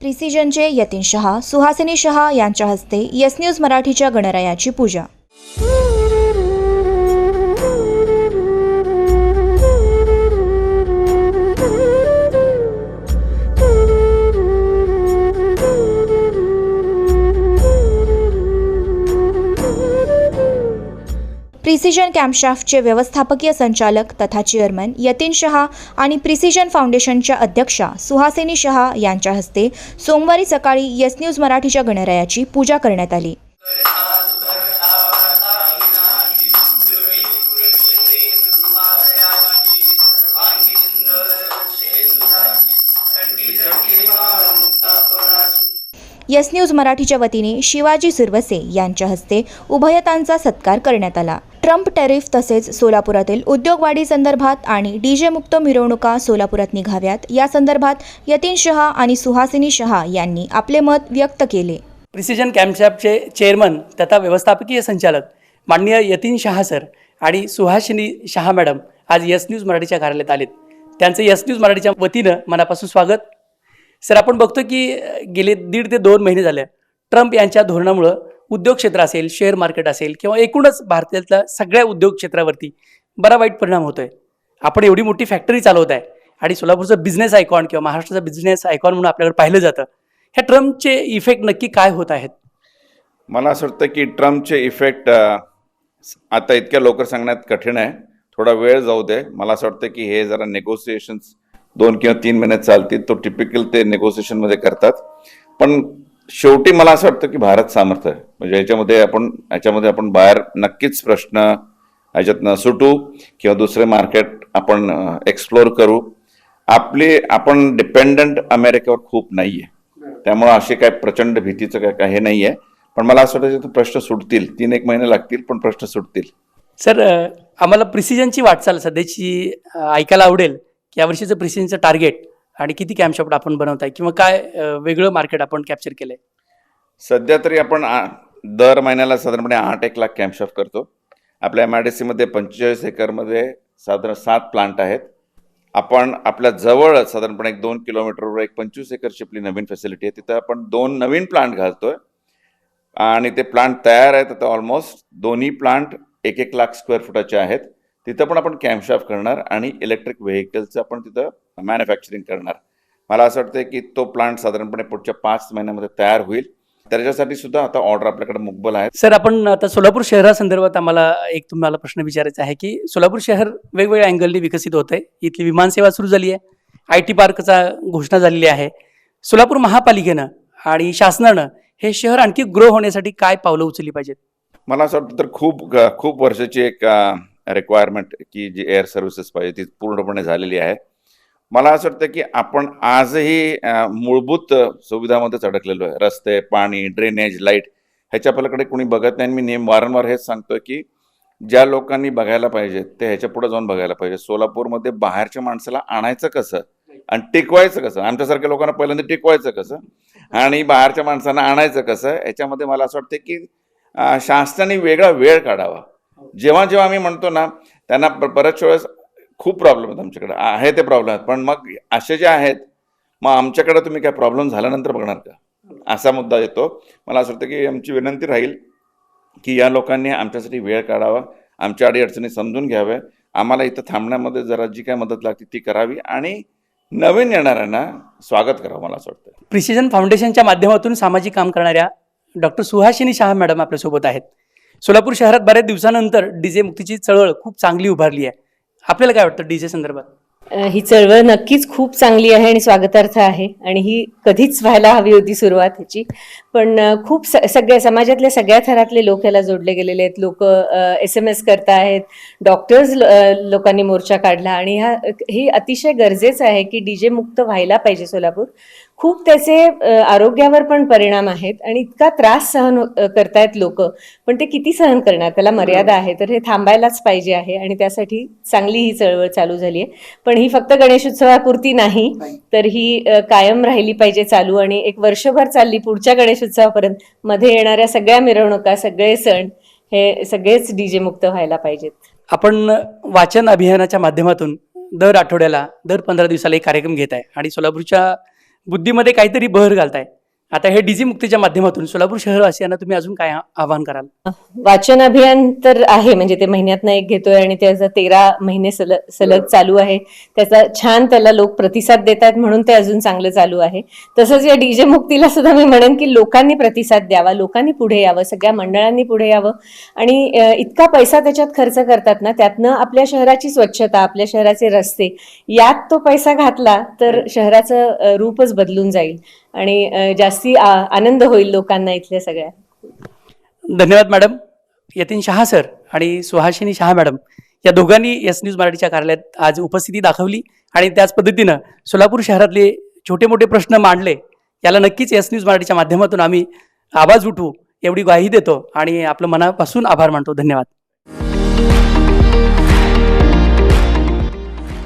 प्रिसिजनचे यतीन शहा सुहासिनी शहा यांच्या हस्ते yes news मराठीच्या गणरायाची पूजा. प्रिसिजन कॅम्पशाफ्टचे व्यवस्थापकीय संचालक तथा चेअरमन यतीन शहा आणि प्रिसिजन फाउंडेशनच्या अध्यक्षा सुहासिनी शहा यांच्या हस्ते सोमवारी सकाळी यस न्यूज मराठीच्या गणरायाची पूजा करण्यात आली. यस न्यूज मराठीच्या वतीने शिवाजी सुरवसे यांच्या हस्ते उभयतांचा सत्कार करण्यात आला. ट्रम्प टॅरिफ तसेच सोलापुरातील उद्योगवाढी संदर्भात आणि डीजे मुक्त मिरवणुका सोलापुरात निघाव्यात. या संदर्भात यतीन शहा आणि सुहासिनी शहा यांनी आपले मत व्यक्त केले. प्रिसिजन कॅम्पशॅपचे चेअरमन तथा व्यवस्थापकीय संचालक माननीय यतीन शहा सर आणि सुहासिनी शहा मॅडम आज यस न्यूज मराठीच्या कार्यालयात आलेत. त्यांचं यस न्यूज मराठीच्या वतीनं मनापासून स्वागत. सर आपण बघतो की गेले दीड ते दोन महिने झाले. ट्रम्प यांच्या धोरणामुळं उद्योग क्षेत्र असेल शेअर मार्केट असेल किंवा एकूणच भारतातल्या सगळ्या उद्योग क्षेत्रावरती बरा वाईट परिणाम होतोय. आपण एवढी मोठी फॅक्टरी चालवत आहे आणि सोलापूरचं बिझनेस आयकॉन किंवा महाराष्ट्राचा बिझनेस आयकॉन म्हणून आपल्याकडे पाहिलं जातं ह्या ट्रम्पचे इफेक्ट नक्की काय होत आहेत? मला असं वाटतं की ट्रम्पचे इफेक्ट आता इतक्या लवकर सांगण्यात कठीण आहे. थोडा वेळ जाऊ दे. मला असं वाटतं की हे जरा नेगोसिएशन्स दोन किंवा तीन महिने चालतील. तो टिपिकल ते नेगोसिएशनमध्ये करतात. पण शेवटी मला असं वाटतं की भारत सामर्थ्य आहे. म्हणजे याच्यामध्ये आपण याच्यामध्ये आपण बाहेर नक्कीच प्रश्न याच्यातनं सुटू किंवा दुसरे मार्केट आपण एक्सप्लोर करू. आपली आपण डिपेंडंट अमेरिकेवर खूप नाही आहे त्यामुळं असे काय प्रचंड भीतीचं काय काय हे नाही आहे पण मला असं वाटतं की प्रश्न सुटतील तीन एक महिने लागतील पण प्रश्न सुटतील. सर आम्हाला प्रिसिजनची वाटचाल सध्याची ऐकायला आवडेल की यावर्षीचं प्रिसिजनचं टार्गेट आणि किती कॅम्पशॉप आपण बनवताय किंवा काय वेगळं मार्केट आपण कॅप्चर केलंय? सध्या तरी आपण दर महिन्याला साधारणपणे आठ एक लाख कॅम्पशॉप करतो. आपल्या एम आय डी सीमध्ये पंचेचाळीस एकरमध्ये साधारण सात प्लांट आहेत. आपण आपल्या जवळच साधारणपणे एक दोन किलोमीटरवर एक पंचवीस एकरची आपली नवीन फॅसिलिटी आहे. तिथं आपण दोन नवीन प्लांट घालतोय. आणि ते प्लांट तयार आहेत. आता ऑलमोस्ट दोन्ही प्लांट एक एक लाख स्क्वेअर फुटाचे आहेत. तिथं पण आपण कॅम्पशॉप करणार आणि इलेक्ट्रिक व्हेकलचं आपण तिथं मॅन्युफॅक्चरिंग करणार. मला असं वाटतं की तो प्लांट साधारणपणे पुढच्या पाच महिन्यामध्ये तयार होईल. त्याच्यासाठी सुद्धा आता ऑर्डर आपल्याकडे मुकबल आहेत सर आपण आता सोलापूर शहरासंदर्भात आम्हाला एक तुम्हाला प्रश्न विचारायचा आहे की सोलापूर शहर वेगवेगळ्या अँगलनी विकसित होत आहे इथली विमानसेवा सुरू झाली आहे. आय टी पार्कचा घोषणा झालेली आहे. सोलापूर महापालिकेनं आणि शासनानं हे शहर आणखी ग्रो होण्यासाठी काय पावलं उचलली पाहिजेत? मला असं वाटतं तर खूप खूप वर्षाची एक रिक्वायरमेंट की जी एअर सर्व्हिसेस पाहिजे ती पूर्णपणे झालेली आहे. मला असं वाटतं की आपण आजही मूलभूत सुविधामध्येच अडकलेलो आहे. रस्ते पाणी ड्रेनेज लाइट ह्याच्या पलीकडे कोणी बघत नाही. आणि मी नेम वारंवार हेच सांगतोय की ज्या लोकांनी बघायला पाहिजे ते ह्याच्या पुढे जाऊन बघायला पाहिजे. सोलापूरमध्ये बाहेरच्या माणसाला आणायचं कसं आणि टिकवायचं कसं? आमच्यासारख्या लोकांना पहिल्यांदा टिकवायचं कसं? आणि बाहेरच्या माणसांना आणायचं कसं? याच्यामध्ये मला असं वाटतं की शासनाने वेगळा वेळ काढावा. जेव्हा जेव्हा आम्ही म्हणतो ना त्यांना बऱ्याच वेळेस खूप प्रॉब्लेम आहेत आमच्याकडे. आहे ते प्रॉब्लेम आहेत. पण मग असे जे आहेत मग आमच्याकडे तुम्ही काय प्रॉब्लेम झाल्यानंतर बघणार का? असा मुद्दा येतो. मला असं वाटतं की आमची विनंती राहील की या लोकांनी आमच्यासाठी वेळ काढावा आमच्या अडीअडचणी समजून घ्याव्या. आम्हाला इथं थांबण्यामध्ये जरा जी काय मदत लागते ती करावी आणि नवीन येणाऱ्यांना स्वागत करावं मला असं वाटतं. प्रिसिजन फाउंडेशनच्या माध्यमातून सामाजिक काम करणाऱ्या डॉक्टर सुहासिनी शहा मॅडम आपल्यासोबत आहेत. सोलापूर शहरात बऱ्याच दिवसानंतर डीजे मुक्तीची चळवळ खूप चांगली उभारली आहे. आपल्याला काय वाटतं डीजे संदर्भात? ही चळवळ नक्कीच खूप चांगली आहे आणि स्वागतार्थ आहे आणि ही कधीच व्हायला हवी होती सुरुवात ह्याची. पण खूप स- सगळ्या समाजातल्या सगळ्या थरातले लोक याला जोडले गेलेले आहेत. लोक एस एम एस करतायत डॉक्टर्स लोकांनी मोर्चा काढला आणि ह्या ही अतिशय गरजेचं आहे की डीजे मुक्त व्हायला पाहिजे सोलापूर. खूप त्याचे आरोग्यावर पण परिणाम आहेत आणि इतका त्रास सहन हो- करतायत लोक. पण ते किती सहन करणार? त्याला मर्यादा आहे तर हे थांबायलाच पाहिजे आहे आणि त्यासाठी चांगली ही चळवळ चालू झाली आहे. पण ही फक्त गणेशोत्सवापुरती नाही तर ही कायम राहिली पाहिजे चालू आणि एक वर्षभर चालली पुढच्या गणेशोत्सवापर्यंत मध्ये येणाऱ्या सगळ्या मिरवणुका सगळे सण हे सगळेच डीजे मुक्त व्हायला पाहिजेत. आपण वाचन अभियानाच्या माध्यमातून दर आठवड्याला दर पंधरा दिवसाला एक कार्यक्रम घेत आहे आणि सोलापूरच्या बुद्धीमध्ये काहीतरी बहर घालताय. आता हे डीजी मुक्तीच्या माध्यमातून सोलापूर शहरवासियांना तुम्ही अजून काय आवाहन कराल? वाचन अभियान तर आहे म्हणजे ते महिन्यातनं एक घेतोय आणि त्याचा तेरा महिने सलग सलग चालू आहे. त्याचा छान त्याला लोक प्रतिसाद देत आहेत म्हणून ते अजून चांगलं चालू आहे. तसंच या डीजे मुक्तीला सुद्धा मी म्हणेन की लोकांनी प्रतिसाद द्यावा लोकांनी पुढे यावं सगळ्या मंडळांनी पुढे यावं. आणि इतका पैसा त्याच्यात खर्च करतात ना त्यातनं आपल्या शहराची स्वच्छता आपल्या शहराचे रस्ते यात तो पैसा घातला तर शहराचं रूपच बदलून जाईल. आणि जास्ती आ- आनंद होईल लोकांना इथल्या सगळ्या. धन्यवाद मॅडम. यतीन शहा सर आणि सुहासिनी शहा मॅडम या दोघांनी एस न्यूज मराठीच्या कार्यालयात आज उपस्थिती दाखवली आणि त्याच पद्धतीनं सोलापूर शहरातले छोटे मोठे प्रश्न मांडले. याला नक्कीच एस न्यूज मराठीच्या माध्यमातून आम्ही आवाज उठवू एवढी ग्वाही देतो आणि आपलं मनापासून आभार मानतो. धन्यवाद.